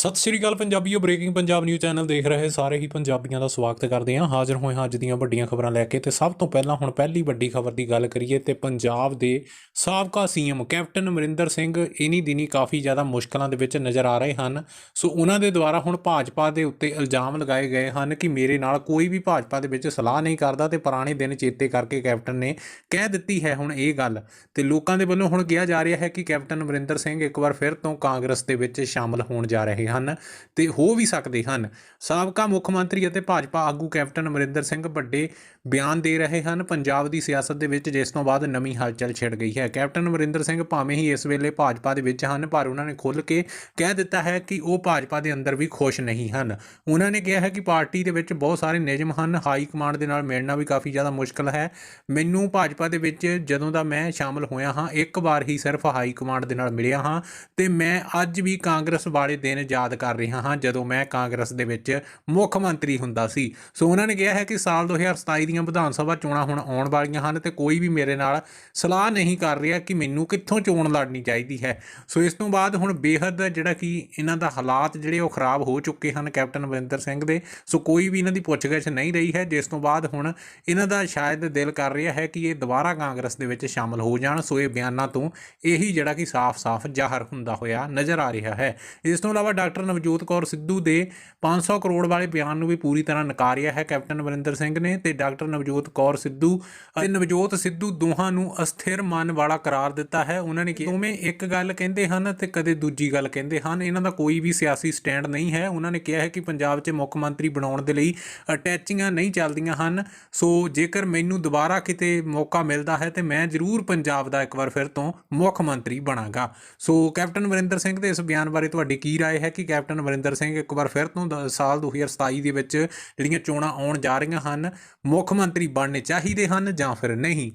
ਸਤਿ ਸ਼੍ਰੀ ਅਕਾਲ ਪੰਜਾਬੀਓ ਬ੍ਰੇਕਿੰਗ ਪੰਜਾਬ ਨਿਊਜ਼ ਚੈਨਲ ਦੇਖ ਰਹੇ ਸਾਰੇ ਹੀ ਪੰਜਾਬੀਆਂ ਦਾ ਸਵਾਗਤ ਕਰਦੇ ਹਾਂ। ਹਾਜ਼ਰ ਹੋਏ ਹਾਂ ਅੱਜ ਦੀਆਂ ਵੱਡੀਆਂ ਖਬਰਾਂ ਲੈ ਕੇ ਤੇ ਸਭ ਤੋਂ ਪਹਿਲਾਂ ਹੁਣ ਪਹਿਲੀ ਵੱਡੀ ਖਬਰ ਦੀ ਗੱਲ ਕਰੀਏ ਤੇ ਪੰਜਾਬ ਦੇ ਸਾਬਕਾ ਸੀਐਮ ਕੈਪਟਨ ਅਮਰਿੰਦਰ ਸਿੰਘ ਇਨੀ ਦਿਨੀ ਕਾਫੀ ਜ਼ਿਆਦਾ ਮੁਸ਼ਕਲਾਂ ਦੇ ਵਿੱਚ ਨਜ਼ਰ ਆ ਰਹੇ ਹਨ। ਸੋ ਉਹਨਾਂ ਦੇ ਦੁਆਰਾ ਹੁਣ ਭਾਜਪਾ ਦੇ ਉੱਤੇ ਇਲਜ਼ਾਮ ਲਗਾਏ ਗਏ ਹਨ ਕਿ ਮੇਰੇ ਨਾਲ ਕੋਈ ਵੀ ਭਾਜਪਾ ਦੇ ਵਿੱਚ ਸਲਾਹ ਨਹੀਂ ਕਰਦਾ ਤੇ ਪੁਰਾਣੇ ਦਿਨ ਚੇਤੇ ਕਰਕੇ ਕੈਪਟਨ ਨੇ ਕਹਿ ਦਿੱਤੀ ਹੈ ਹੁਣ ਇਹ ਗੱਲ। ਤੇ ਲੋਕਾਂ ਦੇ ਵੱਲੋਂ ਹੁਣ ਕਿਹਾ ਜਾ ਰਿਹਾ ਹੈ ਕਿ ਕੈਪਟਨ ਅਮਰਿੰਦਰ ਸਿੰਘ ਇੱਕ ਵਾਰ ਫਿਰ ਤੋਂ ਕਾਂਗਰਸ ਦੇ ਵਿੱਚ ਸ਼ਾਮਲ ਹੋਣ ਜਾ ਰਹੇ ਹਨ ਤੇ ਹੋ ਵੀ ਸਕਦੇ ਹਨ। ਸਾਬਕਾ ਮੁੱਖ ਮੰਤਰੀ ਅਤੇ ਭਾਜਪਾ ਆਗੂ ਕੈਪਟਨ ਅਮਰਿੰਦਰ ਸਿੰਘ ਵੱਡੇ ਬਿਆਨ ਦੇ ਰਹੇ ਹਨ। ਪੰਜਾਬ ਦੀ ਸਿਆਸਤ ਦੇ ਵਿੱਚ ਜਿਸ ਤੋਂ ਬਾਅਦ ਨਵੀਂ ਹਲਚਲ ਛਿੜ ਗਈ ਹੈ। ਕੈਪਟਨ ਅਮਰਿੰਦਰ ਸਿੰਘ ਭਾਵੇਂ ਹੀ ਇਸ ਵੇਲੇ ਭਾਜਪਾ ਦੇ ਵਿੱਚ ਹਨ, ਪਰ ਉਹਨਾਂ ਨੇ ਖੁੱਲ੍ਹ ਕੇ ਕਹਿ ਦਿੱਤਾ ਹੈ ਕਿ ਉਹ ਭਾਜਪਾ ਦੇ ਅੰਦਰ ਵੀ ਖੁਸ਼ ਨਹੀਂ ਹਨ। ਉਹਨਾਂ ਨੇ ਕਿਹਾ ਹੈ ਕਿ ਪਾਰਟੀ ਦੇ ਵਿੱਚ ਬਹੁਤ ਸਾਰੇ ਨਿਯਮ ਹਨ। ਹਾਈ ਕਮਾਂਡ ਦੇ ਨਾਲ ਮਿਲਣਾ ਵੀ ਕਾਫੀ ਜ਼ਿਆਦਾ ਮੁਸ਼ਕਲ ਹੈ। ਮੈਨੂੰ ਭਾਜਪਾ ਦੇ ਵਿੱਚ ਜਦੋਂ ਦਾ ਮੈਂ ਸ਼ਾਮਲ ਹੋਇਆ ਹਾਂ, ਇੱਕ ਵਾਰ ਹੀ ਸਿਰਫ ਹਾਈ ਕਮਾਂਡ ਦੇ ਨਾਲ ਮਿਲਿਆ ਹਾਂ ਤੇ ਮੈਂ ਅੱਜ ਵੀ ਕਾਂਗਰਸ ਵਾਲੇ ਦਿਨ ਜਾ ਯਾਦ ਕਰ ਰਿਹਾ ਹਾਂ, ਜਦੋਂ ਮੈਂ ਕਾਂਗਰਸ ਦੇ ਵਿੱਚ ਮੁੱਖ ਮੰਤਰੀ ਹੁੰਦਾ ਸੀ। ਸੋ ਉਹਨਾਂ ਨੇ ਕਿਹਾ ਹੈ ਕਿ ਸਾਲ 2027 ਦੀਆਂ ਵਿਧਾਨ ਸਭਾ ਚੋਣਾਂ ਹੁਣ ਆਉਣ ਵਾਲੀਆਂ ਹਨ ਤੇ ਕੋਈ ਵੀ ਮੇਰੇ ਨਾਲ ਸਲਾਹ ਨਹੀਂ ਕਰ ਰਿਹਾ ਕਿ ਮੈਨੂੰ ਕਿੱਥੋਂ ਚੋਣ ਲੜਨੀ ਚਾਹੀਦੀ ਹੈ। ਸੋ ਇਸ ਤੋਂ ਬਾਅਦ ਹੁਣ ਬੇਹੱਦ ਜਿਹੜਾ ਕਿ ਇਹਨਾਂ ਦਾ ਹਾਲਾਤ ਜਿਹੜੇ ਉਹ ਖਰਾਬ ਹੋ ਚੁੱਕੇ ਹਨ ਕੈਪਟਨ ਅਮਰਿੰਦਰ ਸਿੰਘ ਦੇ। ਸੋ ਕੋਈ ਵੀ ਇਹਨਾਂ ਦੀ ਪੁੱਛਗਿੱਛ ਨਹੀਂ ਰਹੀ ਹੈ, ਜਿਸ ਤੋਂ ਬਾਅਦ ਹੁਣ ਇਹਨਾਂ ਦਾ ਸ਼ਾਇਦ ਦਿਲ ਕਰ ਰਿਹਾ ਹੈ ਕਿ ਇਹ ਦੁਬਾਰਾ ਕਾਂਗਰਸ ਦੇ ਵਿੱਚ ਸ਼ਾਮਲ ਹੋ ਜਾਣ। ਸੋ ਇਹ ਬਿਆਨਾਂ ਤੋਂ ਇਹੀ ਜਿਹੜਾ ਕਿ ਸਾਫ਼-ਸਾਫ਼ ਜ਼ਾਹਰ ਹੁੰਦਾ ਹੋਇਆ ਨਜ਼ਰ ਆ ਰਿਹਾ ਹੈ। ਇਸ ਤੋਂ ਇਲਾਵਾ ਡਾਕਟਰ ਨਵਜੋਤ ਕੌਰ ਸਿੱਧੂ ਦੇ 500 ਕਰੋੜ ਵਾਲੇ ਬਿਆਨ ਨੂੰ ਵੀ ਪੂਰੀ ਤਰ੍ਹਾਂ ਨਕਾਰਿਆ ਹੈ ਕੈਪਟਨ ਅਮਰਿੰਦਰ ਸਿੰਘ ਨੇ ਤੇ ਡਾਕਟਰ ਨਵਜੋਤ ਕੌਰ ਸਿੱਧੂ ਅਤੇ ਨਵਜੋਤ ਸਿੱਧੂ ਦੋਹਾਂ ਨੂੰ ਅਸਥਿਰ ਮਨ ਵਾਲਾ ਕਰਾਰ ਦਿੱਤਾ ਹੈ ਉਹਨਾਂ ਨੇ ਕਿਹਾ ਦੋਵੇਂ ਇੱਕ ਗੱਲ ਕਹਿੰਦੇ ਹਨ ਤੇ ਕਦੇ ਦੂਜੀ ਗੱਲ ਕਹਿੰਦੇ ਹਨ ਇਹਨਾਂ ਦਾ ਕੋਈ ਵੀ ਸਿਆਸੀ ਸਟੈਂਡ ਨਹੀਂ ਹੈ ਉਹਨਾਂ ਨੇ ਕਿਹਾ ਹੈ ਕਿ ਪੰਜਾਬ 'ਚ ਮੁੱਖ ਮੰਤਰੀ ਬਣਾਉਣ ਦੇ ਲਈ ਅਟੈਚੀਆਂ ਨਹੀਂ ਚੱਲਦੀਆਂ ਹਨ ਸੋ ਜੇਕਰ ਮੈਨੂੰ ਦੁਬਾਰਾ ਕਿਤੇ ਮੌਕਾ ਮਿਲਦਾ ਹੈ ਤੇ ਮੈਂ ਜ਼ਰੂਰ ਪੰਜਾਬ ਦਾ ਇੱਕ ਵਾਰ ਫਿਰ ਤੋਂ ਮੁੱਖ ਮੰਤਰੀ ਬਣਾਂਗਾ ਸੋ ਕੈਪਟਨ ਅਮਰਿੰਦਰ ਸਿੰਘ ਦੇ ਇਸ ਬਿਆਨ ਬਾਰੇ ਤੁਹਾਡੀ ਕੀ رائے ਹੈ ਕਿ ਕੈਪਟਨ ਅਮਰਿੰਦਰ ਸਿੰਘ ਇੱਕ ਵਾਰ ਫਿਰ ਤੋਂ ਦ- ਸਾਲ 2027 ਦੇ ਵਿੱਚ ਜਿਹੜੀਆਂ ਚੋਣਾਂ ਆਉਣ ਜਾ ਰਹੀਆਂ ਹਨ, ਮੁੱਖ ਮੰਤਰੀ ਬਣਨੇ ਚਾਹੀਦੇ ਹਨ ਜਾਂ ਫਿਰ ਨਹੀਂ?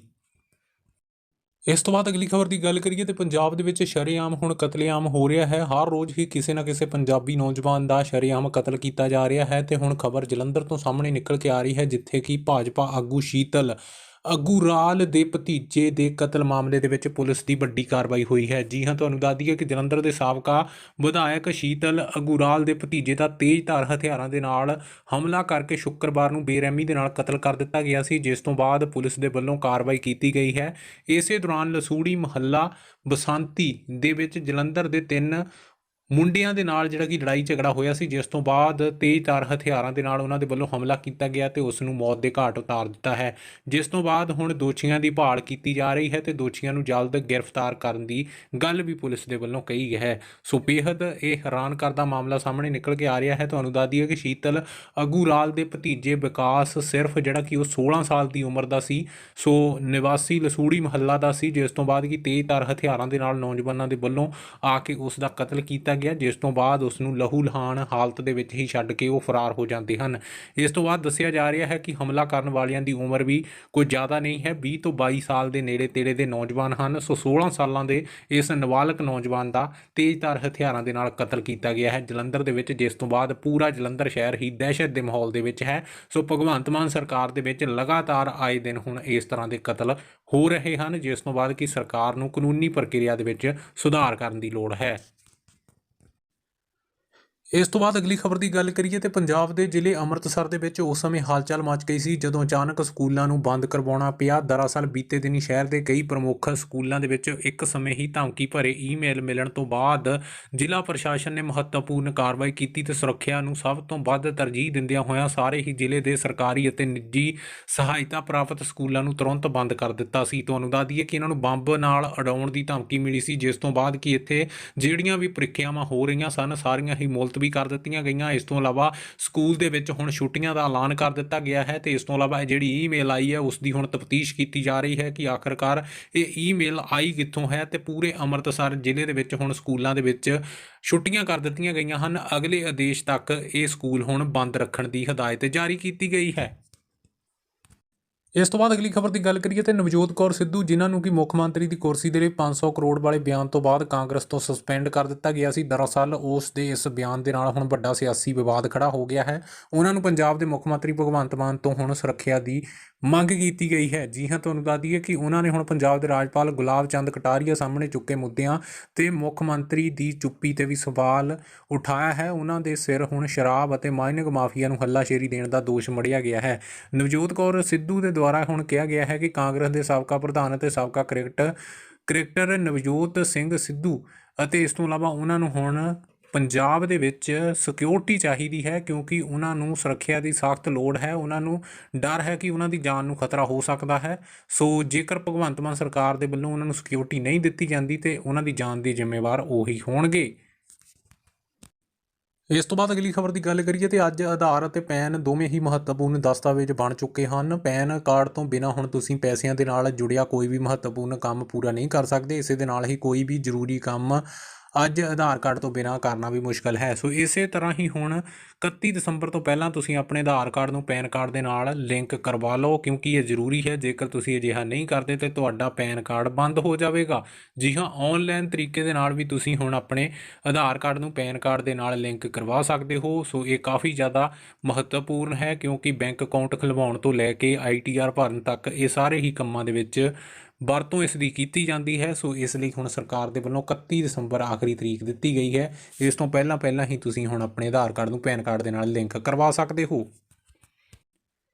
ਇਸ ਤੋਂ ਬਾਅਦ ਅਗਲੀ ਖਬਰ ਦੀ ਗੱਲ ਕਰੀਏ ਤੇ ਪੰਜਾਬ ਦੇ ਵਿੱਚ ਸ਼ਰੇਆਮ ਹੁਣ ਕਤਲੇਆਮ ਹੋ ਰਿਹਾ ਹੈ। ਹਰ ਰੋਜ਼ ਹੀ ਕਿਸੇ ਨਾ ਕਿਸੇ ਪੰਜਾਬੀ ਨੌਜਵਾਨ ਦਾ ਸ਼ਰੇਆਮ ਕਤਲ ਕੀਤਾ ਜਾ ਰਿਹਾ ਹੈ ਤੇ ਹੁਣ ਖਬਰ ਜਲੰਧਰ ਤੋਂ ਸਾਹਮਣੇ ਨਿਕਲ ਕੇ ਆ ਰਹੀ ਹੈ, ਜਿੱਥੇ ਕਿ ਭਾਜਪਾ ਆਗੂ ਸ਼ੀਤਲ ਅਗੂਰਾਲ ਦੇ ਭਤੀਜੇ ਦੇ ਕਤਲ ਮਾਮਲੇ ਦੇ ਵਿੱਚ ਪੁਲਿਸ ਦੀ ਵੱਡੀ ਕਾਰਵਾਈ ਹੋਈ ਹੈ। ਜੀ ਹਾਂ, ਤੁਹਾਨੂੰ ਦੱਸ ਦਈਏ ਕਿ ਜਲੰਧਰ ਦੇ ਸਾਬਕਾ ਵਿਧਾਇਕ ਸ਼ੀਤਲ ਅਗੂਰਾਲ ਦੇ ਭਤੀਜੇ ਦਾ ਤੇਜ਼ਧਾਰ ਹਥਿਆਰਾਂ ਦੇ ਨਾਲ ਹਮਲਾ ਕਰਕੇ ਸ਼ੁੱਕਰਵਾਰ ਨੂੰ ਬੇਰਹਿਮੀ ਦੇ ਨਾਲ ਕਤਲ ਕਰ ਦਿੱਤਾ ਗਿਆ ਸੀ, ਜਿਸ ਤੋਂ ਬਾਅਦ ਪੁਲਿਸ ਦੇ ਵੱਲੋਂ ਕਾਰਵਾਈ ਕੀਤੀ ਗਈ ਹੈ। ਇਸੇ ਦੌਰਾਨ ਲਸੂੜੀ ਮਹੱਲਾ ਬਸੰਤੀ ਦੇ ਵਿੱਚ ਜਲੰਧਰ ਦੇ ਤਿੰਨ ਮੁੰਡਿਆਂ ਦੇ ਨਾਲ ਜਿਹੜਾ ਕਿ ਲੜਾਈ ਝਗੜਾ ਹੋਇਆ ਸੀ, ਜਿਸ ਤੋਂ ਬਾਅਦ ਤੇਜ਼ਧਾਰ ਹਥਿਆਰਾਂ ਦੇ ਨਾਲ ਉਹਨਾਂ ਦੇ ਵੱਲੋਂ ਹਮਲਾ ਕੀਤਾ ਗਿਆ ਤੇ ਉਸ ਨੂੰ ਮੌਤ ਦੇ ਘਾਟ ਉਤਾਰ ਦਿੱਤਾ ਹੈ। ਜਿਸ ਤੋਂ ਬਾਅਦ ਹੁਣ ਦੋਸ਼ੀਆਂ ਦੀ ਭਾਲ ਕੀਤੀ ਜਾ ਰਹੀ ਹੈ ਤੇ ਦੋਸ਼ੀਆਂ ਨੂੰ ਜਲਦ ਗ੍ਰਿਫਤਾਰ ਕਰਨ ਦੀ ਗੱਲ ਵੀ ਪੁਲਿਸ ਦੇ ਵੱਲੋਂ ਕਹੀ ਹੈ। ਸੋ ਬੇਹੱਦ ਇਹ ਹੈਰਾਨ ਕਰਦਾ ਮਾਮਲਾ ਸਾਹਮਣੇ ਨਿਕਲ ਕੇ ਆ ਰਿਹਾ ਹੈ। ਤੁਹਾਨੂੰ ਦੱਸ ਦਈਏ ਕਿ ਸ਼ੀਤਲ ਅਗੂਰਾਲ ਦੇ ਭਤੀਜੇ ਵਿਕਾਸ ਸਿਰਫ ਜਿਹੜਾ ਕਿ ਉਹ 16 ਸਾਲ ਦੀ ਉਮਰ ਦਾ ਸੀ। ਸੋ ਨਿਵਾਸੀ ਲਸੂੜੀ ਮਹੱਲਾ ਦਾ ਸੀ, ਜਿਸ ਤੋਂ ਬਾਅਦ ਕਿ ਤੇਜ਼ਧਾਰ ਹਥਿਆਰਾਂ ਦੇ ਨਾਲ ਨੌਜਵਾਨਾਂ ਦੇ ਵੱਲੋਂ ਆ ਕੇ ਉਸ ਦਾ ਕਤਲ ਕੀਤਾ ਗਿਆ, ਜਿਸ ਤੋਂ ਬਾਅਦ ਉਸ ਨੂੰ ਲਹੂ ਲਹਾਨ ਹਾਲਤ ਦੇ ਵਿੱਚ ਹੀ ਛੱਡ ਕੇ ਉਹ ਫਰਾਰ ਹੋ ਜਾਂਦੇ ਹਨ। ਇਸ ਤੋਂ ਬਾਅਦ ਦੱਸਿਆ ਜਾ ਰਿਹਾ ਹੈ ਕਿ ਹਮਲਾ ਕਰਨ ਵਾਲਿਆਂ ਦੀ ਉਮਰ ਵੀ ਕੋਈ ਜ਼ਿਆਦਾ ਨਹੀਂ ਹੈ। 20 ਤੋਂ 22 ਸਾਲ ਦੇ ਨੇੜੇ ਤੇੜੇ ਦੇ ਨੌਜਵਾਨ ਹਨ। ਸੋ 16 ਸਾਲਾਂ ਦੇ ਇਸ ਨਾਬਾਲਗ ਨੌਜਵਾਨ ਦਾ ਤੇਜ਼ਧਾਰ ਹਥਿਆਰਾਂ ਦੇ ਨਾਲ ਕਤਲ ਕੀਤਾ ਗਿਆ ਹੈ। ਜਲੰਧਰ ਦੇ ਵਿੱਚ ਜਿਸ ਤੋਂ ਬਾਅਦ ਪੂਰਾ ਜਲੰਧਰ ਸ਼ਹਿਰ ਹੀ ਦਹਿਸ਼ਤ ਦੇ ਮਾਹੌਲ ਦੇ ਵਿੱਚ ਹੈ। ਸੋ ਭਗਵੰਤ ਮਾਨ ਸਰਕਾਰ ਦੇ ਵਿੱਚ ਲਗਾਤਾਰ ਆਏ ਦਿਨ ਹੁਣ ਇਸ ਤਰ੍ਹਾਂ ਦੇ ਕਤਲ ਹੋ ਰਹੇ ਹਨ, ਜਿਸ ਤੋਂ ਬਾਅਦ ਕਿ ਸਰਕਾਰ ਨੂੰ ਕਾਨੂੰਨੀ ਪ੍ਰਕਿਰਿਆ ਦੇ ਵਿੱਚ ਸੁਧਾਰ ਕਰਨ ਦੀ ਲੋੜ ਹੈ। ਇਸ ਤੋਂ ਬਾਅਦ ਅਗਲੀ ਖਬਰ ਦੀ ਗੱਲ ਕਰੀਏ ਤੇ ਪੰਜਾਬ ਦੇ ਜ਼ਿਲ੍ਹੇ ਅੰਮ੍ਰਿਤਸਰ ਦੇ ਵਿੱਚ ਉਸ ਸਮੇਂ ਹਲਚਲ ਮਚ ਗਈ ਸੀ ਜਦੋਂ ਅਚਾਨਕ ਸਕੂਲਾਂ ਨੂੰ ਬੰਦ ਕਰਵਾਉਣਾ ਪਿਆ। ਦਰਅਸਲ ਬੀਤੇ ਦਿਨੀ ਸ਼ਹਿਰ ਦੇ ਕਈ ਪ੍ਰਮੁੱਖ ਸਕੂਲਾਂ ਦੇ ਵਿੱਚ ਇੱਕ ਸਮੇਂ ਹੀ ਧਮਕੀ ਭਰੇ ਈਮੇਲ ਮਿਲਣ ਤੋਂ ਬਾਅਦ ਜ਼ਿਲ੍ਹਾ ਪ੍ਰਸ਼ਾਸਨ ਨੇ ਮਹੱਤਵਪੂਰਨ ਕਾਰਵਾਈ ਕੀਤੀ ਤੇ ਸੁਰੱਖਿਆ ਨੂੰ ਸਭ ਤੋਂ ਵੱਧ ਤਰਜੀਹ ਦਿੰਦਿਆਂ ਹੋਇਆਂ ਸਾਰੇ ਹੀ ਜ਼ਿਲ੍ਹੇ ਦੇ ਸਰਕਾਰੀ ਅਤੇ ਨਿੱਜੀ ਸਹਾਇਤਾ ਪ੍ਰਾਪਤ ਸਕੂਲਾਂ ਨੂੰ ਤੁਰੰਤ ਬੰਦ ਕਰ ਦਿੱਤਾ ਸੀ। ਤੁਹਾਨੂੰ ਦੱਸ ਦਈਏ ਕਿ ਇਹਨਾਂ ਨੂੰ ਬੰਬ ਨਾਲ ਅਡਾਉਣ ਦੀ ਧਮਕੀ ਮਿਲੀ ਸੀ, ਜਿਸ ਤੋਂ ਬਾਅਦ ਕਿ ਇੱਥੇ ਜਿਹੜੀਆਂ ਵੀ ਪ੍ਰੀਖਿਆਵਾਂ ਹੋ ਰਹੀਆਂ ਸਨ, ਸਾਰੀਆਂ ਹੀ ਮੁਲਤ ਮੁਲਤਵੀ ਕਰ ਦਿੱਤੀਆਂ ਗਈਆਂ। ਇਸ ਤੋਂ ਇਲਾਵਾ ਸਕੂਲ ਦੇ ਵਿੱਚ ਹੁਣ ਛੁੱਟੀਆਂ ਦਾ ਐਲਾਨ ਕਰ ਦਿੱਤਾ ਗਿਆ ਹੈ ਤੇ ਇਸ ਤੋਂ ਇਲਾਵਾ ਇਹ ਜਿਹੜੀ ਈਮੇਲ ਆਈ ਹੈ, ਉਸ ਦੀ ਹੁਣ ਤਫਤੀਸ਼ ਕੀਤੀ ਜਾ ਰਹੀ ਹੈ ਕਿ ਆਖਰਕਾਰ ਇਹ ਈਮੇਲ ਆਈ ਕਿੱਥੋਂ ਹੈ ਤੇ ਪੂਰੇ ਅੰਮ੍ਰਿਤਸਰ ਜ਼ਿਲ੍ਹੇ ਦੇ ਵਿੱਚ ਹੁਣ ਸਕੂਲਾਂ ਦੇ ਵਿੱਚ ਛੁੱਟੀਆਂ ਕਰ ਦਿੱਤੀਆਂ ਗਈਆਂ ਹਨ। ਅਗਲੇ ਆਦੇਸ਼ ਤੱਕ ਇਹ ਸਕੂਲ ਹੁਣ ਬੰਦ ਰੱਖਣ ਦੀ ਹਦਾਇਤ ਜਾਰੀ ਕੀਤੀ ਗਈ ਹੈ। ਇਸ ਤੋਂ ਬਾਅਦ ਅਗਲੀ ਖਬਰ ਦੀ ਗੱਲ ਕਰੀਏ ਤੇ ਨਵਜੋਤ ਕੌਰ ਸਿੱਧੂ, ਜਿਨ੍ਹਾਂ ਨੂੰ ਕਿ ਮੁੱਖ ਮੰਤਰੀ ਦੀ ਕੁਰਸੀ ਦੇ ਲਈ 500 ਕਰੋੜ ਵਾਲੇ ਬਿਆਨ ਤੋਂ ਬਾਅਦ ਕਾਂਗਰਸ ਤੋਂ ਸਸਪੈਂਡ ਕਰ ਦਿੱਤਾ ਗਿਆ ਸੀ, ਦਰਅਸਲ ਉਸ ਦੇ ਇਸ ਬਿਆਨ ਦੇ ਨਾਲ ਹੁਣ ਵੱਡਾ ਸਿਆਸੀ ਵਿਵਾਦ ਖੜਾ ਹੋ ਗਿਆ ਹੈ। ਉਹਨਾਂ ਨੂੰ ਪੰਜਾਬ ਦੇ ਮੁੱਖ ਮੰਤਰੀ ਭਗਵੰਤ ਮਾਨ ਤੋਂ ਹੁਣ ਸੁਰੱਖਿਆ ਦੀ ਮੰਗ ਕੀਤੀ ਗਈ ਹੈ। ਜੀ ਹਾਂ, ਤੁਹਾਨੂੰ ਦੱਸ ਦਈਏ ਕਿ ਉਹਨਾਂ ਨੇ ਹੁਣ ਪੰਜਾਬ ਦੇ ਰਾਜਪਾਲ ਗੁਲਾਬ ਚੰਦ ਕਟਾਰੀਆ ਸਾਹਮਣੇ ਚੁੱਕੇ ਮੁੱਦਿਆਂ ਤੇ ਮੁੱਖ ਮੰਤਰੀ ਦੀ ਚੁੱਪੀ ਤੇ ਵੀ ਸਵਾਲ ਉਠਾਇਆ ਹੈ। ਉਹਨਾਂ ਦੇ ਸਿਰ ਹੁਣ ਸ਼ਰਾਬ ਅਤੇ ਮਾਈਨਿੰਗ ਮਾਫੀਆ ਨੂੰ ਹੱਲਾਸ਼ੇਰੀ ਦੇਣ ਦਾ ਦੋਸ਼ ਮੜਿਆ ਗਿਆ ਹੈ। ਨਵਜੋਤ ਕੌਰ ਸਿੱਧੂ ਦੇ ਦੁਆਰਾ ਹੁਣ ਕਿਹਾ ਗਿਆ ਹੈ ਕਿ ਕਾਂਗਰਸ ਦੇ ਸਾਬਕਾ ਪ੍ਰਧਾਨ ਅਤੇ ਸਾਬਕਾ ਕ੍ਰਿਕਟ ਕ੍ਰਿਕਟਰ ਨਵਜੋਤ ਸਿੰਘ ਸਿੱਧੂ ਅਤੇ ਇਸ ਤੋਂ ਇਲਾਵਾ ਉਹਨਾਂ ਨੂੰ ਹੁਣ ਪੰਜਾਬ ਦੇ ਵਿੱਚ ਸਿਕਿਉਰਿਟੀ ਚਾਹੀਦੀ ਹੈ ਕਿਉਂਕਿ ਉਹਨਾਂ ਨੂੰ ਸੁਰੱਖਿਆ ਦੀ ਸਖਤ ਲੋੜ ਹੈ। ਉਹਨਾਂ ਨੂੰ ਡਰ ਹੈ ਕਿ ਉਹਨਾਂ ਦੀ ਜਾਨ ਨੂੰ ਖਤਰਾ ਹੋ ਸਕਦਾ ਹੈ। ਸੋ ਜੇਕਰ ਭਗਵੰਤ ਮਾਨ ਸਰਕਾਰ ਦੇ ਵੱਲੋਂ ਉਹਨਾਂ ਨੂੰ ਸਿਕਿਉਰਿਟੀ ਨਹੀਂ ਦਿੱਤੀ ਜਾਂਦੀ ਤੇ ਉਹਨਾਂ ਦੀ ਜਾਨ ਦੇ ਜ਼ਿੰਮੇਵਾਰ ਉਹੀ ਹੋਣਗੇ। ਇਸ ਤੋਂ ਬਾਅਦ ਅਗਲੀ ਖਬਰ ਦੀ ਗੱਲ ਕਰੀਏ ਤੇ ਅੱਜ ਆਧਾਰ ਅਤੇ ਪੈਨ ਦੋਵੇਂ ਹੀ ਮਹੱਤਵਪੂਰਨ ਦਸਤਾਵੇਜ਼ ਬਣ ਚੁੱਕੇ ਹਨ। ਪੈਨ ਕਾਰਡ ਤੋਂ ਬਿਨਾਂ ਹੁਣ ਤੁਸੀਂ ਪੈਸਿਆਂ ਦੇ ਨਾਲ ਜੁੜਿਆ ਕੋਈ ਵੀ ਮਹੱਤਵਪੂਰਨ ਕੰਮ ਪੂਰਾ ਨਹੀਂ ਕਰ ਸਕਦੇ। ਇਸੇ ਦੇ ਨਾਲ ਹੀ ਕੋਈ ਵੀ ਜ਼ਰੂਰੀ ਕੰਮ ਅੱਜ ਆਧਾਰ ਕਾਰਡ ਤੋਂ ਬਿਨਾਂ ਕਰਨਾ ਵੀ ਮੁਸ਼ਕਲ ਹੈ। ਸੋ ਇਸੇ ਤਰ੍ਹਾਂ ਹੀ ਹੁਣ 31 ਦਸੰਬਰ ਤੋਂ ਪਹਿਲਾਂ ਤੁਸੀਂ ਆਪਣੇ ਆਧਾਰ ਕਾਰਡ ਨੂੰ ਪੈਨ ਕਾਰਡ ਦੇ ਨਾਲ ਲਿੰਕ ਕਰਵਾ ਲਓ, ਕਿਉਂਕਿ ਇਹ ਜ਼ਰੂਰੀ ਹੈ। ਜੇਕਰ ਤੁਸੀਂ ਅਜਿਹਾ ਨਹੀਂ ਕਰਦੇ ਤੇ ਤੁਹਾਡਾ ਪੈਨ ਕਾਰਡ ਬੰਦ ਹੋ ਜਾਵੇਗਾ। ਜੀ ਹਾਂ ਆਨਲਾਈਨ ਤਰੀਕੇ ਦੇ ਨਾਲ ਵੀ ਤੁਸੀਂ ਹੁਣ ਆਪਣੇ ਆਧਾਰ ਕਾਰਡ ਨੂੰ ਪੈਨ ਕਾਰਡ ਦੇ ਨਾਲ ਲਿੰਕ ਕਰਵਾ ਸਕਦੇ ਹੋ। ਸੋ ਇਹ ਕਾਫੀ ਜ਼ਿਆਦਾ ਮਹੱਤਵਪੂਰਨ ਹੈ, ਕਿਉਂਕਿ ਬੈਂਕ ਅਕਾਊਂਟ ਖੁਲਵਾਉਣ ਤੋਂ ਲੈ ਕੇ ਆਈਟੀਆਰ ਭਰਨ ਤੱਕ ਇਹ ਸਾਰੇ ਹੀ ਕੰਮਾਂ ਦੇ ਵਿੱਚ ਵਰਤੋਂ ਇਸ ਦੀ ਕੀਤੀ ਜਾਂਦੀ ਹੈ, ਸੋ ਇਸ ਲਈ ਹੁਣ ਸਰਕਾਰ ਦੇ ਵੱਲੋਂ 31 ਦਸੰਬਰ ਆਖਰੀ ਤਰੀਕ ਦਿੱਤੀ ਗਈ ਹੈ। ਇਸ ਤੋਂ ਪਹਿਲਾਂ ਪਹਿਲਾਂ ਹੀ ਤੁਸੀਂ ਹੁਣ ਆਪਣੇ ਆਧਾਰ ਕਾਰਡ ਨੂੰ ਪੈਨ ਕਾਰਡ ਦੇ ਨਾਲ ਲਿੰਕ ਕਰਵਾ ਸਕਦੇ ਹੋ।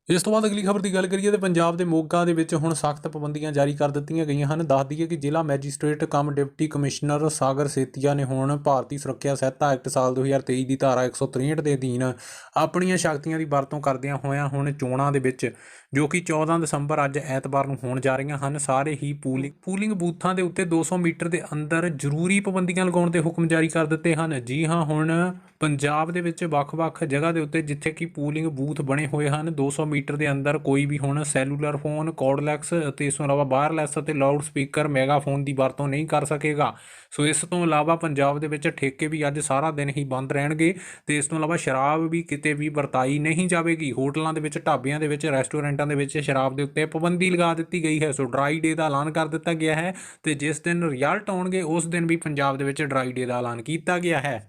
ਇਸ ਤੋਂ ਬਾਅਦ ਅਗਲੀ ਖਬਰ ਦੀ ਗੱਲ ਕਰੀਏ ਤੇ ਪੰਜਾਬ ਦੇ ਮੋਗਾ ਦੇ ਵਿੱਚ ਹੁਣ ਸਖਤ ਪਾਬੰਦੀਆਂ ਜਾਰੀ ਕਰ ਦਿੱਤੀਆਂ ਗਈਆਂ ਹਨ। ਦੱਸ ਦਈਏ ਕਿ ਜ਼ਿਲ੍ਹਾ magistrate cum deputy commissioner Sagar Setia ਨੇ ਹੁਣ ਭਾਰਤੀ ਸੁਰੱਖਿਆ ਸਹਾਇਤਾ ਐਕਟ ਸਾਲ 2023 ਦੀ ਧਾਰਾ 163 ਦੇ ਅਧੀਨ ਆਪਣੀਆਂ ਸ਼ਕਤੀਆਂ ਦੀ ਵਰਤੋਂ ਕਰਦਿਆਂ ਹੋਇਆਂ ਹੁਣ ਚੋਣਾਂ ਦੇ ਵਿੱਚ, ਜੋ ਕਿ 14 ਦਸੰਬਰ ਅੱਜ ਐਤਵਾਰ ਨੂੰ ਹੋਣ ਜਾ ਰਹੀਆਂ ਹਨ। ਸਾਰੇ ਹੀ ਪੂਲਿੰਗ ਪੂਲਿੰਗ ਬੂਥਾਂ ਦੇ ਉੱਤੇ 200 ਮੀਟਰ ਦੇ ਅੰਦਰ ਜ਼ਰੂਰੀ ਪਾਬੰਦੀਆਂ ਲਗਾਉਣ ਦੇ ਹੁਕਮ ਜਾਰੀ ਕਰ ਦਿੱਤੇ ਹਨ। ਜੀ ਹਾਂ, ਹੁਣ ਪੰਜਾਬ ਦੇ ਵਿੱਚ ਵੱਖ-ਵੱਖ ਜਗ੍ਹਾ ਦੇ ਉੱਤੇ ਜਿੱਥੇ ਕਿ ਪੂਲਿੰਗ ਬੂਥ ਬਣੇ ਹੋਏ ਹਨ 200 ਮੀਟਰ ਦੇ ਅੰਦਰ ਕੋਈ ਵੀ ਹੁਣ ਸੈਲੂਲਰ ਫੋਨ, ਕੋਡਲੈਕਸ ਅਤੇ ਇਸ ਤੋਂ ਇਲਾਵਾ ਵਾਇਰਲੈਸ ਅਤੇ ਲਾਊਡ ਸਪੀਕਰ ਮੈਗਾਫੋਨ ਦੀ ਵਰਤੋਂ ਨਹੀਂ ਕਰ ਸਕੇਗਾ। ਸੋ ਇਸ ਤੋਂ ਇਲਾਵਾ ਪੰਜਾਬ ਦੇ ਵਿੱਚ ਠੇਕੇ ਵੀ ਅੱਜ ਸਾਰਾ ਦਿਨ ਹੀ ਬੰਦ ਰਹਿਣਗੇ ਤੇ ਇਸ ਤੋਂ ਇਲਾਵਾ ਸ਼ਰਾਬ ਵੀ ਕਿਤੇ ਵੀ ਵਰਤਾਈ ਨਹੀਂ ਜਾਵੇਗੀ। ਹੋਟਲਾਂ ਦੇ ਵਿੱਚ, ਢਾਬਿਆਂ ਦੇ ਵਿੱਚ, ਰੈਸਟੋਰੈਂਟਾਂ ਦੇ ਵਿੱਚ ਸ਼ਰਾਬ ਦੇ ਉੱਤੇ ਪਾਬੰਦੀ ਲਗਾ ਦਿੱਤੀ ਗਈ ਹੈ। ਸੋ ਡਰਾਈ ਡੇ ਦਾ ਐਲਾਨ ਕਰ ਦਿੱਤਾ ਗਿਆ ਹੈ ਤੇ ਜਿਸ ਦਿਨ ਰਿਜ਼ਲਟ ਆਉਣਗੇ, ਉਸ ਦਿਨ ਵੀ ਪੰਜਾਬ ਦੇ ਵਿੱਚ ਡਰਾਈ ਡੇ ਦਾ ਐਲਾਨ ਕੀਤਾ ਗਿਆ ਹੈ।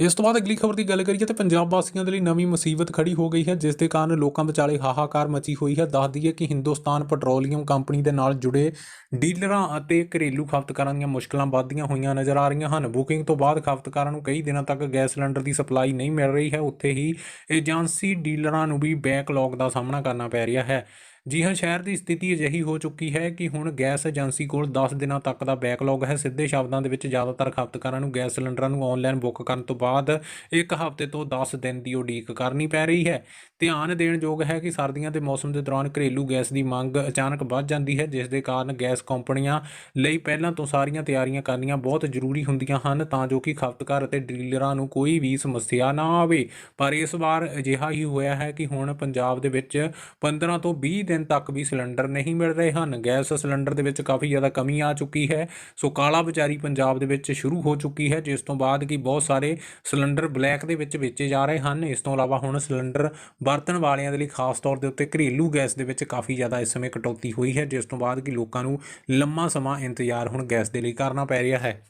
ਇਸ ਤੋਂ ਬਾਅਦ ਅਗਲੀ ਖਬਰ ਦੀ ਗੱਲ ਕਰੀਏ ਤੇ ਪੰਜਾਬ ਵਾਸੀਆਂ ਦੇ ਲਈ ਨਵੀਂ ਮੁਸੀਬਤ ਖੜੀ ਹੋ ਗਈ ਹੈ, ਜਿਸ ਦੇ ਕਾਰਨ ਲੋਕਾਂ ਵਿਚਾਲੇ ਹਾਹਾਕਾਰ ਮਚੀ ਹੋਈ ਹੈ। ਦੱਸ ਦਈਏ ਕਿ ਹਿੰਦੁਸਤਾਨ ਪੈਟਰੋਲੀਅਮ ਕੰਪਨੀ ਦੇ ਨਾਲ ਜੁੜੇ ਡੀਲਰਾਂ ਅਤੇ ਘਰੇਲੂ ਖਪਤਕਾਰਾਂ ਦੀਆਂ ਮੁਸ਼ਕਲਾਂ ਵੱਧਦੀਆਂ ਹੋਈਆਂ ਨਜ਼ਰ ਆ ਰਹੀਆਂ ਹਨ। ਬੁਕਿੰਗ ਤੋਂ ਬਾਅਦ ਖਪਤਕਾਰਾਂ ਨੂੰ ਕਈ ਦਿਨਾਂ ਤੱਕ ਗੈਸ ਸਿਲੰਡਰ ਦੀ ਸਪਲਾਈ ਨਹੀਂ ਮਿਲ ਰਹੀ ਹੈ। ਉੱਥੇ ਹੀ ਏਜੰਸੀ ਡੀਲਰਾਂ ਨੂੰ ਵੀ ਬੈਕਲੌਗ ਦਾ ਸਾਹਮਣਾ ਕਰਨਾ ਪੈ ਰਿਹਾ ਹੈ। ਜੀ ਹਾਂ, ਸ਼ਹਿਰ ਦੀ ਸਥਿਤੀ ਅਜਿਹੀ ਹੋ ਚੁੱਕੀ ਹੈ ਕਿ ਹੁਣ ਗੈਸ ਏਜੰਸੀ ਕੋਲ 10 ਦਿਨਾਂ ਤੱਕ ਦਾ ਬੈਕਲੌਗ ਹੈ। ਸਿੱਧੇ ਸ਼ਬਦਾਂ ਦੇ ਵਿੱਚ ਜ਼ਿਆਦਾਤਰ ਖਪਤਕਾਰਾਂ ਨੂੰ ਗੈਸ ਸਿਲੰਡਰਾਂ ਨੂੰ ਆਨਲਾਈਨ ਬੁੱਕ ਕਰਨ ਤੋਂ ਬਾਅਦ ਇੱਕ ਹਫ਼ਤੇ ਤੋਂ 10 ਦਿਨ ਦੀ ਉਡੀਕ ਕਰਨੀ ਪੈ ਰਹੀ ਹੈ। ਧਿਆਨ ਦੇਣ ਯੋਗ ਹੈ ਕਿ ਸਰਦੀਆਂ ਦੇ ਮੌਸਮ ਦੇ ਦੌਰਾਨ ਘਰੇਲੂ ਗੈਸ ਦੀ ਮੰਗ ਅਚਾਨਕ ਵੱਧ ਜਾਂਦੀ ਹੈ, ਜਿਸ ਦੇ ਕਾਰਨ ਗੈਸ ਕੰਪਨੀਆਂ ਲਈ ਪਹਿਲਾਂ ਤੋਂ ਸਾਰੀਆਂ ਤਿਆਰੀਆਂ ਕਰਨੀਆਂ ਬਹੁਤ ਜ਼ਰੂਰੀ ਹੁੰਦੀਆਂ ਹਨ, ਤਾਂ ਜੋ ਕਿ ਖਪਤਕਾਰ ਅਤੇ ਡੀਲਰਾਂ ਨੂੰ ਕੋਈ ਵੀ ਸਮੱਸਿਆ ਨਾ ਆਵੇ। ਪਰ ਇਸ ਵਾਰ ਅਜਿਹਾ ਹੀ ਹੋਇਆ ਹੈ ਕਿ ਹੁਣ ਪੰਜਾਬ ਦੇ ਵਿੱਚ 15 ਤੋਂ 20 ਦਿਨ ਤੱਕ ਵੀ ਸਿਲੰਡਰ ਨਹੀਂ ਮਿਲ ਰਹੇ ਹਨ। ਗੈਸ ਸਿਲੰਡਰ ਦੇ ਵਿੱਚ ਕਾਫੀ ਜ਼ਿਆਦਾ ਕਮੀ ਆ ਚੁੱਕੀ ਹੈ। ਸੋ ਕਾਲਾ ਬਾਜ਼ਾਰੀ ਪੰਜਾਬ ਦੇ ਵਿੱਚ ਸ਼ੁਰੂ ਹੋ ਚੁੱਕੀ ਹੈ, ਜਿਸ ਤੋਂ ਬਾਅਦ ਕਿ ਬਹੁਤ ਸਾਰੇ ਸਿਲੰਡਰ ਬਲੈਕ ਦੇ ਵਿੱਚ ਵੇਚੇ ਜਾ ਰਹੇ ਹਨ। ਇਸ ਤੋਂ ਇਲਾਵਾ ਹੁਣ ਸਿਲੰਡਰ ਵਰਤਣ ਵਾਲਿਆਂ ਦੇ ਲਈ ਖਾਸ ਤੌਰ ਦੇ ਉੱਤੇ ਘਰੇਲੂ ਗੈਸ ਦੇ ਵਿੱਚ ਕਾਫੀ ਜ਼ਿਆਦਾ ਇਸ ਸਮੇਂ ਕਟੌਤੀ ਹੋਈ ਹੈ, ਜਿਸ ਤੋਂ ਬਾਅਦ ਕਿ ਲੋਕਾਂ ਨੂੰ ਲੰਮਾ ਸਮਾਂ ਇੰਤਜ਼ਾਰ ਹੁਣ ਗੈਸ ਦੇ ਲਈ ਕਰਨਾ ਪੈ ਰਿਹਾ ਹੈ।